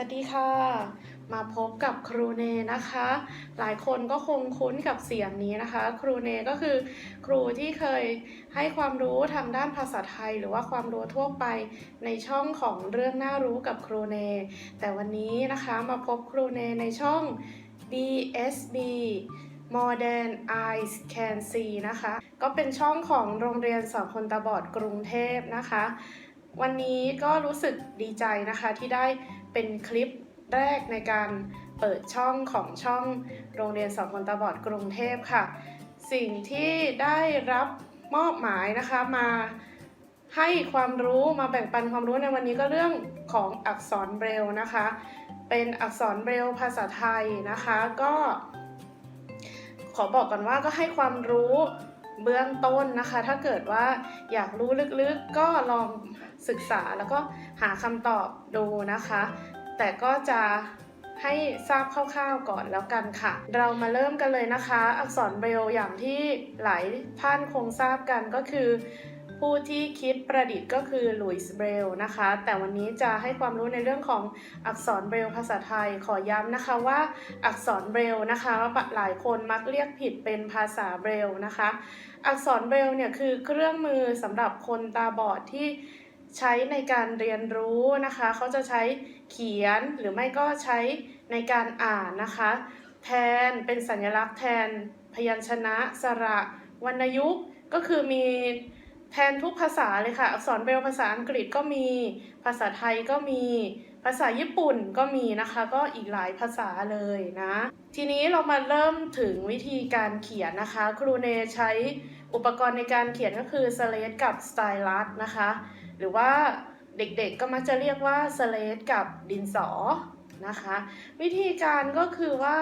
วัสดีค่ะ มาพบกับครูเนนะคะ หลายคนก็คงคุ้นกับเสียงนี้นะคะ ครูเนก็คือครูที่เคยให้ความรู้ทางด้านภาษาไทย หรือว่าความรู้ทั่วไปในช่องของเรื่องน่ารู้กับครูเน แต่วันนี้นะคะมาพบครูเนในช่อง DSB More Than Eyes Can See นะคะ ก็เป็นช่องของโรงเรียนสอนคนตาบอดกรุงเทพนะคะ วันนี้ก็รู้สึกดีใจนะคะที่ได้ เป็นคลิปแรกในการเปิดช่องของช่องโรงเรียนสอนคนตาบอดกรุงเทพค่ะ สิ่งที่ได้รับมอบหมายนะคะมาให้ความรู้มาแบ่งปันความรู้ในวันนี้ก็เรื่องของอักษรเบรลนะคะ เป็นอักษรเบรลภาษาไทยนะคะก็ ขอบอกก่อนว่าก็ให้ความรู้เบื้องต้นนะคะ ถ้าเกิดว่าอยากรู้ลึกๆก็ลอง ศึกษาแล้วก็หาคำตอบดูนะคะ แต่ก็จะให้ทราบคร่าวๆก่อนแล้วกันค่ะ เรามาเริ่มกันเลยนะคะ อักษรเบรลอย่างที่หลายท่านคงทราบกันก็คือ ผู้ที่คิดประดิษฐ์ก็คือลุยส์เบรลนะคะ แต่วันนี้จะให้ความรู้ในเรื่องของอักษรเบรลภาษาไทยขอย้ำนะคะว่าอักษรเบรลนะคะหลายคนมักเรียกผิดเป็นภาษาเบรลนะคะ อักษรเบรลเนี่ยคือเครื่องมือสำหรับคนตาบอดที่ ใช้ในการเรียนรู้นะคะ เขาจะใช้เขียนหรือไม่ก็ใช้ในการอ่านนะคะ แทนเป็นสัญลักษณ์แทน พยัญชนะ สระวรรณยุกต์ก็คือมีแทนทุกภาษาเลยค่ะ อักษรเบลภาษาอังกฤษก็มี ภาษาไทยก็มี ภาษาญี่ปุ่นก็มีนะคะ ก็อีกหลายภาษาเลยนะ ทีนี้เรามาเริ่มถึงวิธีการเขียนนะคะ ครูเนใช้อุปกรณ์ในการเขียนก็คือสเลดกับสไตลัสนะคะ หรือว่าเด็กๆก็มักจะเรียกว่าสเลดกับดินสอนะคะ วิธีการก็คือว่า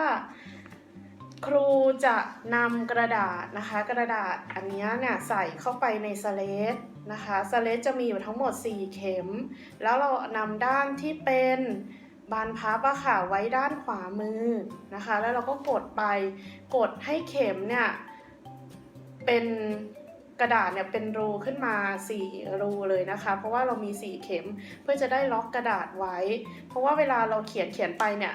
ครูจะนำกระดาษนะคะ กระดาษอันนี้เนี่ยใส่เข้าไปในสเลดนะคะสเลดจะมีอยู่ทั้งหมด 4 เข็ม แล้วเรานำด้านที่เป็นบานพับอะค่ะไว้ด้านขวามือนะคะ แล้วเราก็กดไปกดให้เข็มเนี่ยเป็น กระดาษเนี่ยเป็นรูขึ้นมา 4 รูเลยนะคะ เพราะว่าเรามี 4 เข็มเพื่อจะได้ล็อกกระดาษไว้ เพราะว่าเวลาเราเขียนเขียนไปเนี่ย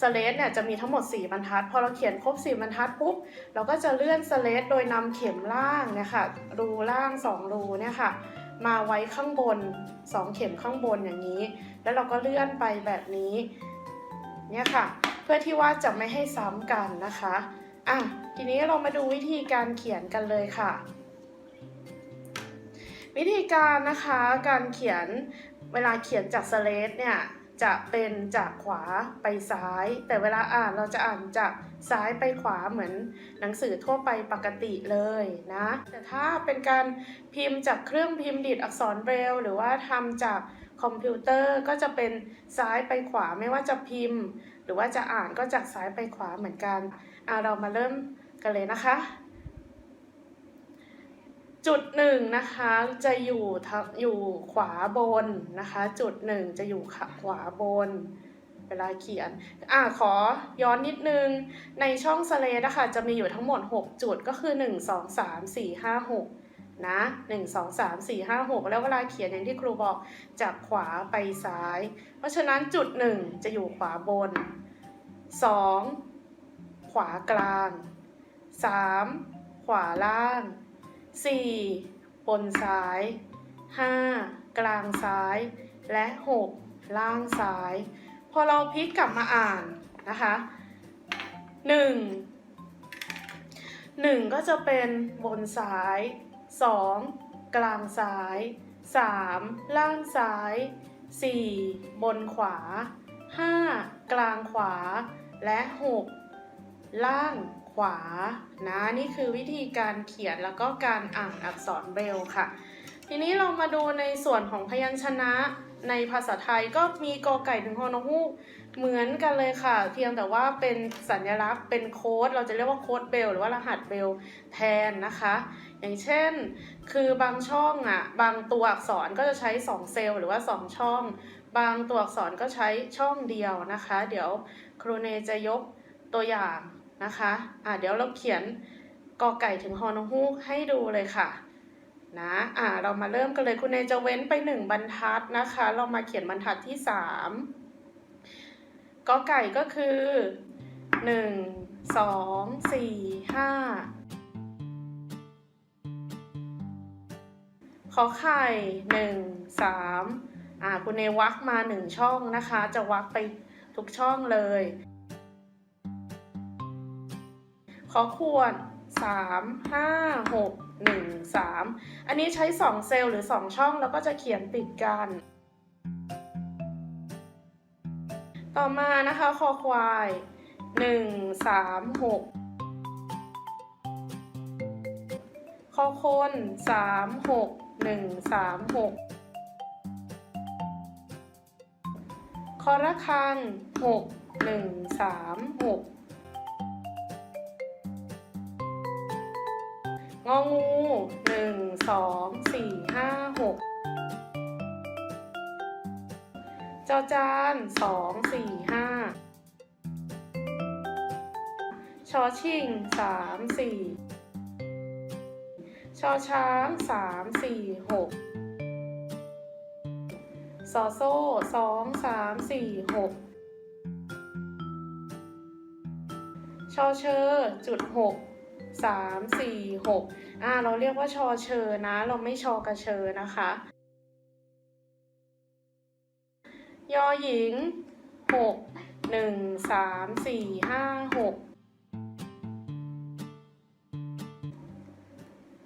สเลดเนี่ยจะมีทั้งหมด 4 บรรทัด พอเราเขียนครบ 4 บรรทัดปุ๊บ เราก็จะเลื่อนสเลดโดยนำเข็มล่างเนี่ยค่ะรูล่าง 2 รูเนี่ยค่ะมาไว้ข้างบน 2 เข็มข้างบนอย่างนี้ แล้วเราก็เลื่อนไปแบบนี้เนี่ยค่ะ เพื่อที่ว่าจะไม่ให้ซ้ำกันนะคะอะทีนี้เรามาดูวิธีการเขียนกันเลยค่ะ วิธีการนะคะการเขียนเวลาเขียนจากสเลดเนี่ยจะเป็นจากขวาไปซ้าย แต่เวลาอ่านเราจะอ่านจากซ้ายไปขวาเหมือนหนังสือทั่วไปปกติเลยนะ แต่ถ้าเป็นการพิมพ์จากเครื่องพิมพ์ดีดอักษรเบรลหรือว่าทำจากคอมพิวเตอร์ก็จะเป็นซ้ายไปขวาไม่ว่าจะพิมพ์ หรือว่าจะอ่านก็จากซ้ายไปขวาเหมือนกันอะเรามาเริ่มกันเลยนะคะ จุดหนึ่งนะคะจะอยู่ทับอยู่ขวาบนนะคะ จุดหนึ่งจะอยู่ขวาบน เวลาเขียนอ่าขอย้อนนิดนึง ในช่องสเลดนะคะจะมีอยู่ทั้งหมด 6 จุดก็คือ 1 2 3 4 5 6นะ1 2 3 4 5 6 แล้วเวลาเขียนอย่างที่ครูบอกจากขวาไปซ้าย เพราะฉะนั้นจุด1จะอยู่ขวาบน 2 ขวากลาง 3 ขวาล่าง 4. บนซ้าย 5. กลางซ้าย และ 6. ล่างซ้าย พอเราพลิกกลับมาอ่านนะคะ1 1 ก็จะเป็นบนซ้าย 2. กลางซ้าย 3. ล่างซ้าย 4. บนขวา 5. กลางขวา และ 6. ล่าง ขวานะนี่คือวิธีการเขียนแล้วก็การอ่านอักษรเบรลค่ะ ทีนี้เรามาดูในส่วนของพยัญชนะในภาษาไทยก็มีกอไก่ถึงฮอนฮูกเหมือนกันเลยค่ะ เพียงแต่ว่าเป็นสัญลักษณ์เป็นโค้ด เราจะเรียกว่าโค้ดเบลหรือว่ารหัสเบลแทนนะคะ อย่างเช่น คือบางช่องอะ บางตัวอักษรก็จะใช้ 2 เซลล์หรือว่า 2 ช่อง บางตัวอักษรก็ใช้ช่องเดียวนะคะ เดี๋ยวครูเนจะยกตัวอย่าง นะคะอ่าเดี๋ยวเราเขียนกอไก่ถึงฮอนอฮูกให้ดูเลยค่ะนะอ่าเรามาเริ่มกันเลยคุณเนยจะเว้นไปหนึ่งบรรทัดนะคะ เรามาเขียนบรรทัดที่สามกอไก่ก็คือหนึ่งสองสี่ห้าขอไข่หนึ่งสามอ่าคุณเนวักมาหนึ่งช่องนะคะ จะวักไปทุกช่องเลย ขอขวดสามห้าหกหนึ่งสามอันนี้ใช้สองเซลล์หรือสองช่องแล้วก็จะเขียนติดกัน ต่อมานะคะคอควายหนึ่งสามหกคอคนสามหกหนึ่งสามหกคอระคังหกหนึ่งสามหก งองูหนึ่งสองสี่ห้าหกจอจานสองสี่ห้าชอชิงสามสี่ชอช้างสามสี่หกซอโซ่สองสามสี่หกชอเชอจุดหก สามสี่หกอ่าเราเรียกว่าชอเชอนะ เราไม่ชอกระเชอนะคะ ยอหญิงหกหนึ่งสามสี่ห้าหก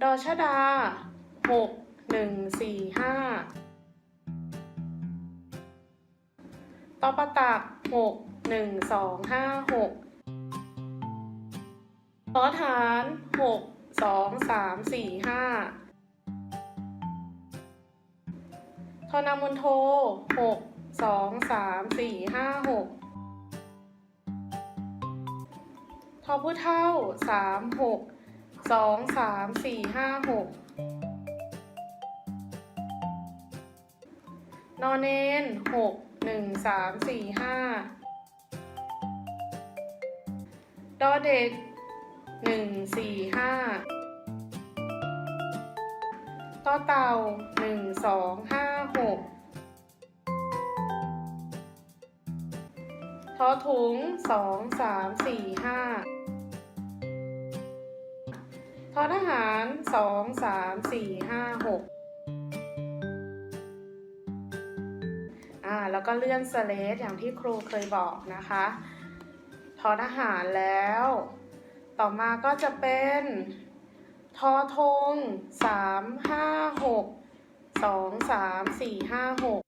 ดอชดาหกหนึ่งสี่ห้าตอปตักหกหนึ่งสองห้าหก ทอฐานหกสองสามสี่ห้าทอนามนโทหกสองสามสี่ห้าหกทอผู้เท่าสามหกสองสามสี่ห้าหกนอนเนนหกหนึ่งสามสี่ห้าดอเด็ก หนึ่งสี่ห้าต่อเต่าหนึ่งสองห้าหกทอถุงสองสามสี่ห้าทอทหารสองสามสี่ห้าหกอ่าแล้วก็เลื่อนสเลดอย่างที่ครูเคยบอกนะคะ ทอทหารแล้ว ต่อมาก็จะเป็นทอทงสามห้าหกสองสามสี่ห้าหก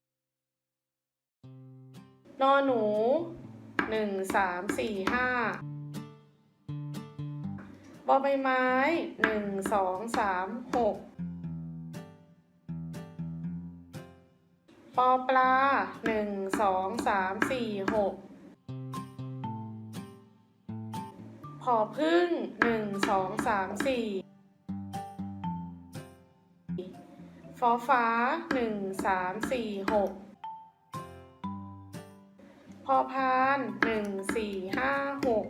นอหนูหนึ่งสามสี่ห้าบอใบไม้หนึ่งสองสามหกปอปลาหนึ่งสองสามสี่หก อพึ่งหนึ่งสองสามสี่ฟอฟ้าหนึ่งสามสี่หกพอพานหนึ่งสี่ห้าหก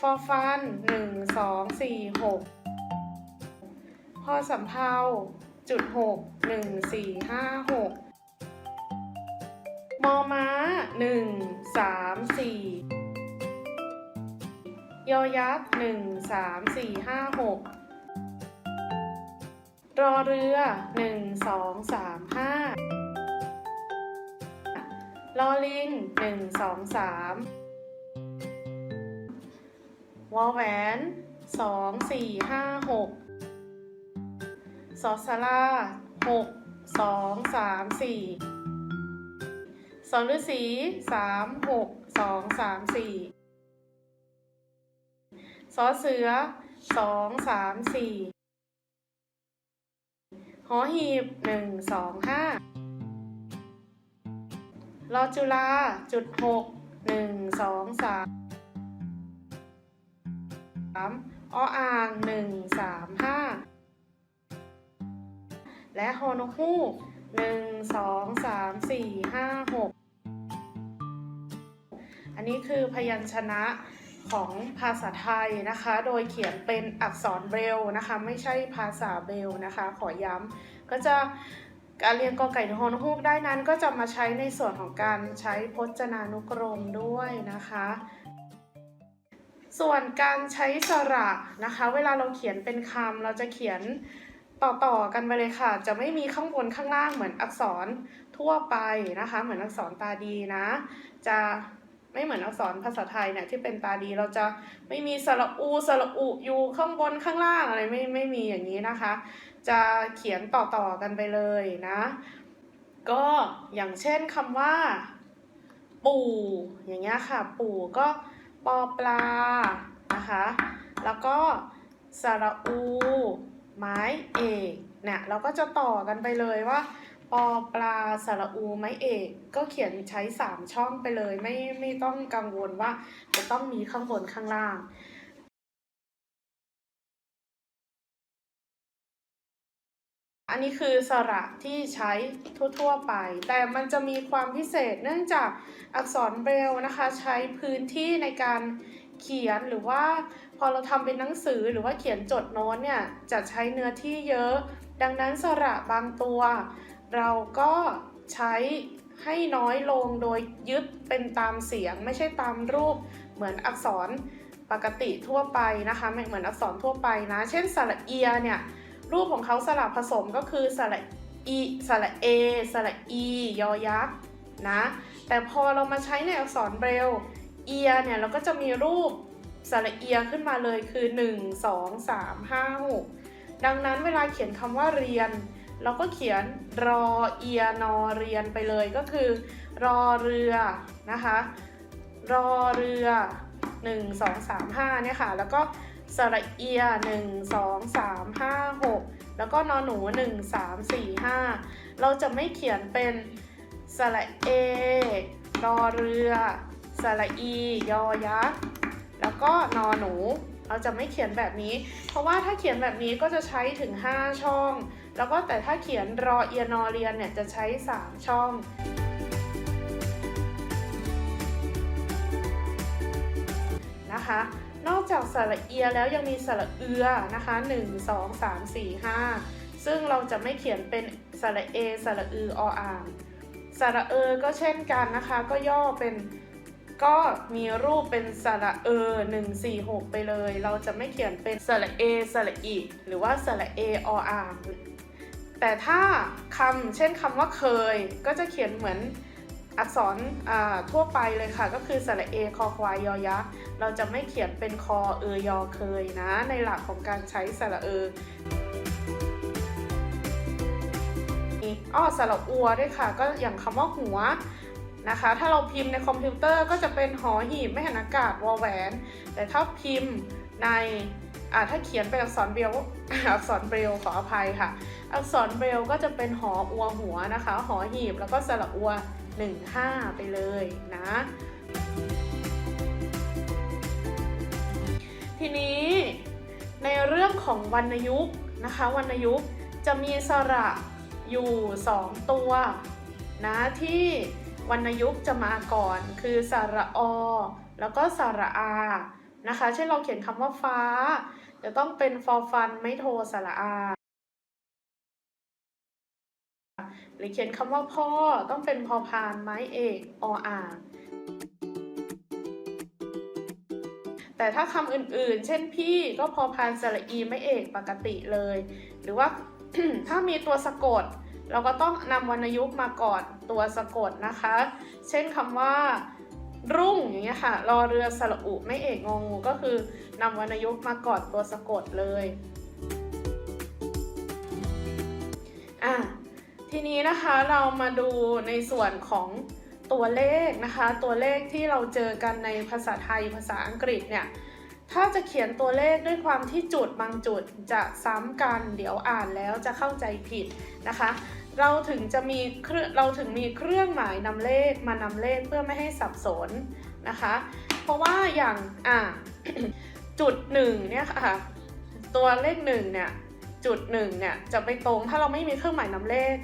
ฟอฟันหนึ่งสองสี่หกพอสำเภาจุดหกหนึ่งสี่ห้าหกมอม้าหนึ่งสามสี่ ยอยักษ์หนึ่งสามสี่ห้าหกรอเรือหนึ่งสองสามห้ารอลิงหนึ่งสองสามวอแหวนสองสี่ห้าหกสอสลาหกสองสามสี่สอฤษีสามหกสองสามสี่ สอเสือสองสามสี่หอหีบหนึ่งสองห้ารอจุฬาจุดหกหนึ่งสองสามสามออ่างหนึ่งสามห้าและฮอนฮูกหนึ่งสองสามสี่ห้าหกอันนี้คือพยัญชนะ ของภาษาไทยนะคะ โดยเขียนเป็นอักษรเบรลนะคะ ไม่ใช่ภาษาเบลนะคะ ขอย้ำก็จะการเรียนกอไก่ฮอนฮูกได้นั้นก็จะมาใช้ในส่วนของการใช้พจนานุกรมด้วยนะคะ ส่วนการใช้สระนะคะ เวลาเราเขียนเป็นคำเราจะเขียนต่อๆกันไปเลยค่ะ จะไม่มีข้างบนข้างล่างเหมือนอักษรทั่วไปนะคะ เหมือนอักษรตาดีนะ จะ ไม่เหมือนอักษรภาษาไทยเนี่ยที่เป็นตาดีเราจะไม่มีสระอูสระอุอยู่ข้างบนข้างล่างอะไรไม่ไม่มีอย่างนี้นะคะ จะเขียนต่อๆกันไปเลยนะ ก็อย่างเช่นคำว่า ปู่อย่างเงี้ยค่ะ ปู่ก็ปอปลานะคะแล้วก็สระอู ไม้เอกเนี่ยเราก็จะต่อกันไปเลยว่า ปอปลาสระอูไม้เอก ก็เขียนใช้สามช่องไปเลย ไม่ไม่ต้องกังวลว่าจะต้องมีข้างบนข้างล่างอันนี้คือสระที่ใช้ทั่ว ๆ ไป แต่มันจะมีความพิเศษเนื่องจากอักษรเบรลนะคะ ใช้พื้นที่ในการเขียนหรือว่าพอเราทำเป็นหนังสือหรือว่าเขียนจดโน้ตเนี่ย จะใช้เนื้อที่เยอะ ดังนั้นสระบางตัว เราก็ใช้ให้น้อยลงโดยยึดเป็นตามเสียงไม่ใช่ตามรูปเหมือนอักษรปกติทั่วไปนะคะไม่เหมือนอักษรทั่วไปนะ เช่นสระเอียเนี่ยรูปของเขาสระผสมก็คือสระอีสระเอสระอียอยักษ์นะแต่พอเรามาใช้ในอักษรเบรลเอียเนี่ยเราก็จะมีรูปสระเอียขึ้นมาเลยคือ 1 2 3 5 6 ดังนั้นเวลาเขียนคำว่าเรียน เราก็เขียนรอเอียนอเรียนไปเลยก็คือ รอเรือนะคะ รอเรือ 1 2 3 5เนี่ยค่ะ แล้วก็สระเอีย 1 2 3 5 6 แล้วก็นอนหนู 1 3 4 5 เราจะไม่เขียนเป็นสระเอรอเรือสระอี ยอยักษ์แล้วก็นอหนู เราจะไม่เขียนแบบนี้ เพราะว่าถ้าเขียนแบบนี้ก็จะใช้ถึง 5 ช่อง แล้วก็แต่ถ้าเขียนรอเอียนอเรียนเนี่ยจะใช้ 3 ช่อง นะคะ นอกจากสระเอียแล้วยังมีสระเอือนะคะ 1 2 3 4 5 ซึ่งเราจะไม่เขียนเป็นสระเอสระอือออ่างสระเออก็เช่นกันนะคะ ก็ย่อเป็นก็มีรูปเป็นสระเออ1 4 6ไปเลย เราจะไม่เขียนเป็นสระเอสระอีหรือว่าสระเอออ่าง แต่ถ้าคำเช่นคำว่าเคย ก็จะเขียนเหมือนอักษรทั่วไปเลยค่ะ ก็คือสระเอคอควายยอยักษ์เราจะไม่เขียนเป็นคอเอยอเคยนะ ในหลักของการใช้สระเอออ้อสระอัวด้วยค่ะ ก็อย่างคำว่าหัวนะคะ ถ้าเราพิมพ์ในคอมพิวเตอร์ก็จะเป็นหอหีบไม่หันอากาศวอแหวน แต่ถ้าพิมพ์ ในถ้าเขียนเป็นอักษรเบรลอักษรเบรลขออภัยค่ะ อักษรเบรลก็จะเป็นหออัวหัวนะคะ หอหีบแล้วก็สระอัว15ไปเลยนะ ทีนี้ในเรื่องของวรรณยุกต์นะคะวรรณยุกต์จะมีสระอยู่2ตัวนะที่วรรณยุกต์จะมาก่อน คือสระอ แล้วก็สระอา นะคะ เช่นเราเขียนคำว่าฟ้า จะต้องเป็นฟอฟันไม่โทสระอา หรือเขียนคำว่าพ่อต้องเป็นพอพานไม้เอกออ่างแต่ถ้าคำอื่นๆ เช่นพี่ก็พอพานสระอีไม่เอกปกติเลย หรือว่าถ้ามีตัวสะกด เราก็ต้องนำวรรณยุกต์มาก่อนตัวสะกดนะคะ เช่นคำว่า รุ่งอย่างเงี้ยค่ะ รอเรือสระอุไม่เอกงงูก็คือนำวรรณยุกต์มากอนตัวสะกดเลยอะทีนี้นะคะเรามาดูในส่วนของตัวเลขนะคะ ตัวเลขที่เราเจอกันในภาษาไทยภาษาอังกฤษเนี่ยถ้าจะเขียนตัวเลขด้วยความที่จุดบางจุดจะซ้ำกัน เดี๋ยวอ่านแล้วจะเข้าใจผิดนะคะ เราถึงจะมีเครื่องเราถึงมีเครื่องหมายนำเลขมานำเลขเพื่อไม่ให้สับสนนะคะ เพราะว่าอย่างอ่าจุดหนึ่งเนี่ยค่ะตัวเลขหนึ่งเนี่ยจุดหนึ่งเนี่ยจะไปตรงถ้าเราไม่มีเครื่องหมายนำเลข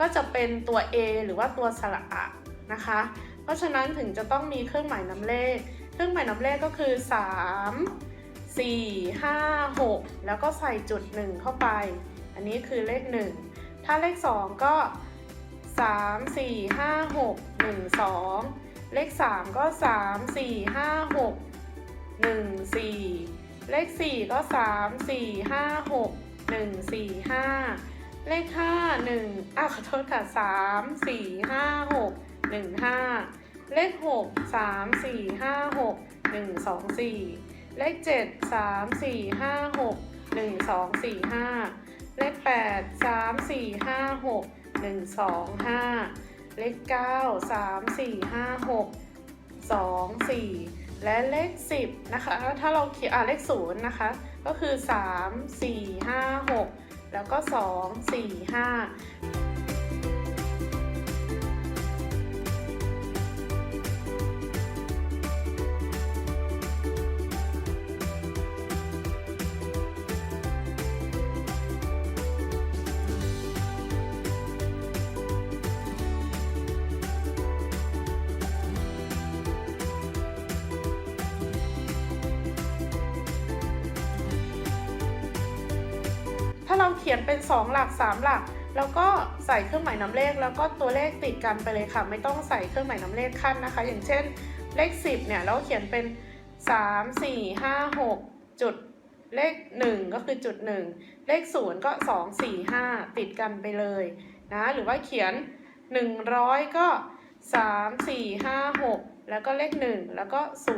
ก็จะเป็นตัว A หรือว่าตัวสระอะนะคะ เพราะฉะนั้นถึงจะต้องมีเครื่องหมายนำเลข เครื่องหมายนำเลขก็คือ 3 4 5 6 แล้วก็ใส่จุด 1 เข้าไป อันนี้คือเลข 1 ถ้าถ้าเลข 2 ก็ 3 4 5 6 1 2 เลข 3 ก็ 3 4 5 6 1 4 เลข 4 ก็ 3 4 5 6 1 4 5 เลข 5 1อะขอโทษค่ะ3 4 5 6 1 5 เลข 6 3 4 5 6 1 2 4 เลข 7 3 4 5 6 1 2 4 5 เลข 8 3 4 5 6 1 2 5 เลข 9 3 4 5 6 2 4 และเลข 10 นะคะ ถ้าเราเขียนอ่าเลข 0 นะคะ ก็คือ 3 4 5 6 แล้วก็ 2 4 5 2 หลัก 3 หลัก แล้วก็ใส่เครื่องหมายนำเลข แล้วก็ตัวเลขติดกันไปเลยค่ะ ไม่ต้องใส่เครื่องหมายนำเลขขั้นนะคะ อย่างเช่นเลข 10เนี่ยเราเขียนเป็น 3 4 5 6 จุดเลข 1 ก็คือจุด 1 เลข 0 ก็ 2 4 5 ติดกันไปเลยนะหรือว่าเขียน 100 ก็ 3 4 5 6 แล้วก็เลข 1 แล้วก็ 0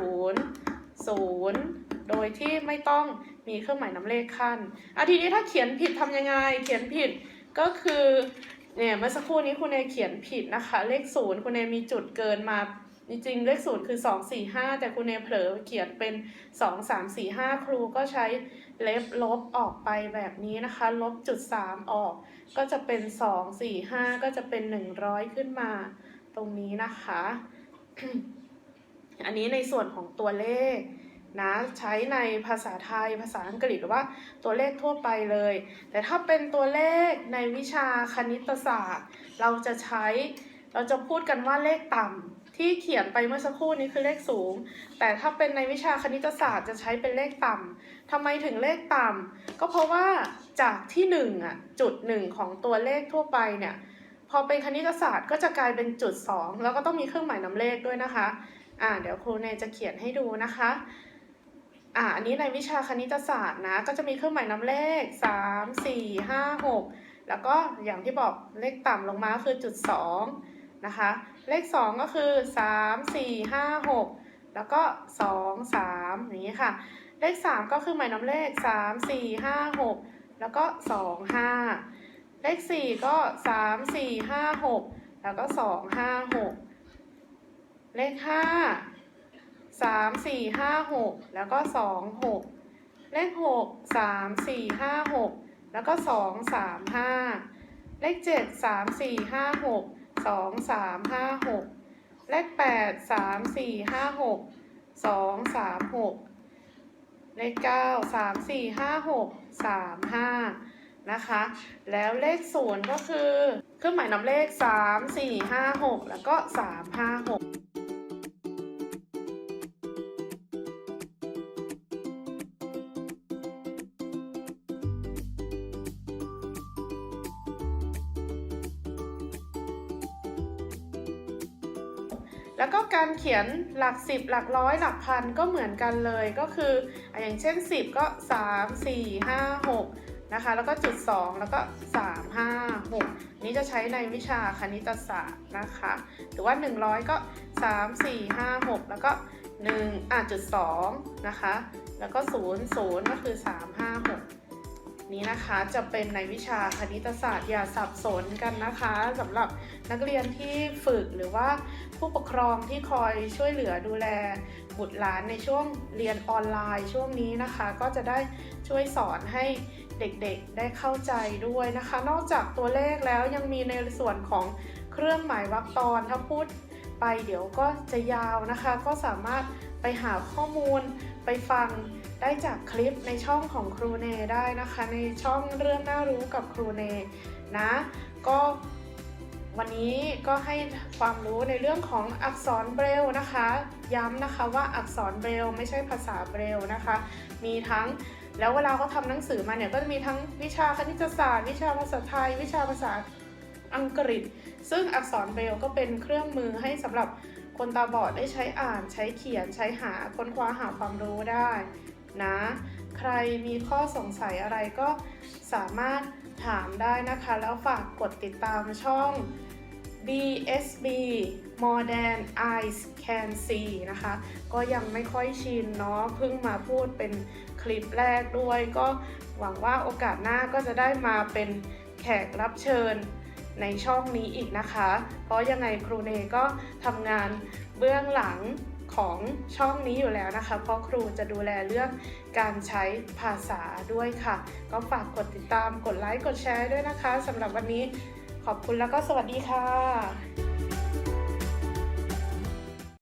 0 โดยที่ไม่ต้องมีเครื่องหมายนำเลขขั้นอะทีนี้ถ้าเขียนผิดทำยังไง เขียนผิดก็คือเนี่ยเมื่อสักครู่นี้คุณเอเขียนผิดนะคะ เลขศูนย์คุณเอมีจุดเกินมาจริงๆเลขศูนย์คือสองสี่ห้าแต่คุณเอเผลอเขียนเป็นสองสามสี่ห้าครูก็ใช้เล็บลบออกไปแบบนี้นะคะ ลบจุดสามออก ก็จะเป็นสองสี่ห้าก็จะเป็นหนึ่งร้อยขึ้นมาตรงนี้นะคะ อันนี้ในส่วนของตัวเลข นะใช้ในภาษาไทยภาษาอังกฤษหรือว่าตัวเลขทั่วไปเลย แต่ถ้าเป็นตัวเลขในวิชาคณิตศาสตร์ เราจะใช้เราจะพูดกันว่าเลขต่ำที่เขียนไปเมื่อสักครู่นี้คือเลขสูง แต่ถ้าเป็นในวิชาคณิตศาสตร์จะใช้เป็นเลขต่ำทำไมถึงเลขต่ำก็เพราะว่าจากที่หนึ่งอะจุดหนึ่งของตัวเลขทั่วไปเนี่ยพอเป็นคณิตศาสตร์ก็จะกลายเป็นจุดสองแล้วก็ต้องมีเครื่องหมายนำเลขด้วยนะคะอ่าเดี๋ยวครูเนยจะเขียนให้ดูนะคะ อ่าอันนี้ในวิชาคณิตศาสตร์นะ ก็จะมีเครื่องหมายนำเลข 3 4 5 6 แล้วก็อย่างที่บอกเลขต่ำลงมาคือจุด2นะคะ เลข 2 ก็คือ 3 4 5 6 แล้วก็ 2 3 อย่างนี้ค่ะ เลข 3 ก็คือหมายนำเลข 3 4 5 6 แล้วก็ 2 5 เลข 4 ก็ 3 4 5 6 แล้วก็ 2 5 6 เลข 5 สามสี่ห้าหกแล้วก็สองหกเลขหกสามสี่ห้าหกแล้วก็สองสามห้าเลขเจ็ดสามสี่ห้าหกสองสามห้าหกเลขแปดสามสี่ห้าหกสองสามหกเลขเก้าสามสี่ห้าหกสามห้านะคะ แล้วเลขศูนย์ก็คือเครื่องหมายนำเลขสามสี่ห้าหกแล้วก็สามห้าหก การเขียนหลักสิบหลักร้อยหลักพันก็เหมือนกันเลยก็คืออะอย่างเช่น 10 ก็ 3 4 5 6นะคะแล้วก็จุด 2 แล้วก็ 3 5 6 นี้จะใช้ในวิชาคณิตศาสตร์นะคะหรือว่า 100 ก็ 3 4 5 6 แล้วก็1อะจุด2นะคะแล้วก็ 0 0 ก็คือ 3 5 6 นี้นะคะจะเป็นในวิชาคณิตศาสตร์อย่าสับสนกันนะคะสำหรับนักเรียนที่ฝึกหรือว่าผู้ปกครองที่คอยช่วยเหลือดูแลบุตรหลานในช่วงเรียนออนไลน์ช่วงนี้นะคะ ก็จะได้ช่วยสอนให้เด็กๆได้เข้าใจด้วยนะคะ นอกจากตัวเลขแล้วยังมีในส่วนของเครื่องหมายวรรคตอนถ้าพูดไปเดี๋ยวก็จะยาวนะคะ ก็สามารถไปหาข้อมูลไปฟัง ได้จากคลิปในช่องของครูเนได้นะคะ ในช่องเรื่องน่ารู้กับครูเนนะ ก็วันนี้ก็ให้ความรู้ในเรื่องของอักษรเบรลนะคะ ย้ำนะคะว่าอักษรเบรลไม่ใช่ภาษาเบรลนะคะ มีทั้งแล้วเวลาเขาทำหนังสือมาเนี่ยก็จะมีทั้งวิชาคณิตศาสตร์ วิชาภาษาไทย วิชาภาษาอังกฤษ ซึ่งอักษรเบรลก็เป็นเครื่องมือให้สำหรับคนตาบอดได้ใช้อ่านใช้เขียนใช้หาค้นคว้าหาความรู้ได้ นะ ใครมีข้อสงสัยอะไรก็สามารถถามได้นะคะ แล้วฝากกดติดตามช่อง BSB More Than Eyes Can See นะคะ ก็ยังไม่ค่อยชินเนาะเพิ่งมาพูดเป็นคลิปแรกด้วย ก็หวังว่าโอกาสหน้าก็จะได้มาเป็นแขกรับเชิญในช่องนี้อีกนะคะ เพราะยังไงครูเนก็ทำงานเบื้องหลัง ของช่องนี้อยู่แล้วนะคะ เพราะครูจะดูแลเรื่องการใช้ภาษาด้วยค่ะ ก็ฝากกดติดตามกดไลค์กดแชร์ด้วยนะคะสำหรับวันนี้ขอบคุณแล้วก็สวัสดีค่ะ